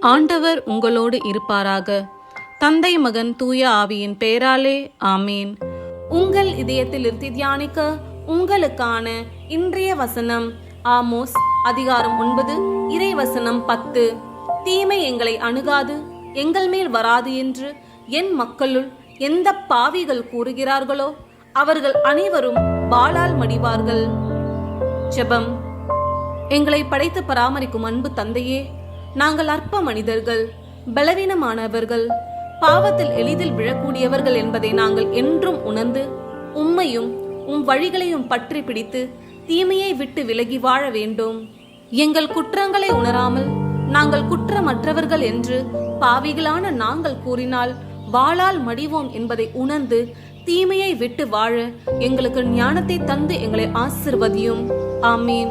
ஆண்டவர் உங்களோடு இருப்பாராக. தந்தை மகன் தூய ஆவியின் பெயராலே ஆமீன். உங்கள் இதயத்தில் இருத்தி தியானிக்க உங்களுக்கான இன்றைய வசனம் ஆமோஸ் அதிகாரம் ஒன்பது இறை வசனம் பத்து. தீமை எங்களை அணுகாது எங்கள் மேல் வராது என்று என் மக்களுள் எந்த பாவிகள் கூறுகிறார்களோ அவர்கள் அனைவரும் பாலால் மடிவார்கள். ஜெபம். எங்களை படைத்து பராமரிக்கும் அன்பு தந்தையே நாங்கள் அற்ப மனிதர்கள் பலவீனமானவர்கள் பாவத்தில் எளிதில் விழக்கூடியவர்கள் என்பதை நாங்கள் என்றும் உணர்ந்து உம்மையும் உம் வழிகளையும் பற்றி பிடித்து தீமையை விட்டு விலகி வாழ வேண்டும். எங்கள் குற்றங்களை உணராமல் நாங்கள் குற்றமற்றவர்கள் என்று பாவிகளான நாங்கள் கூறினால் வாளால் மடிவோம் என்பதை உணர்ந்து தீமையை விட்டு வாழ எங்களுக்கு ஞானத்தை தந்து எங்களை ஆசிர்வதியும். ஆமீன்.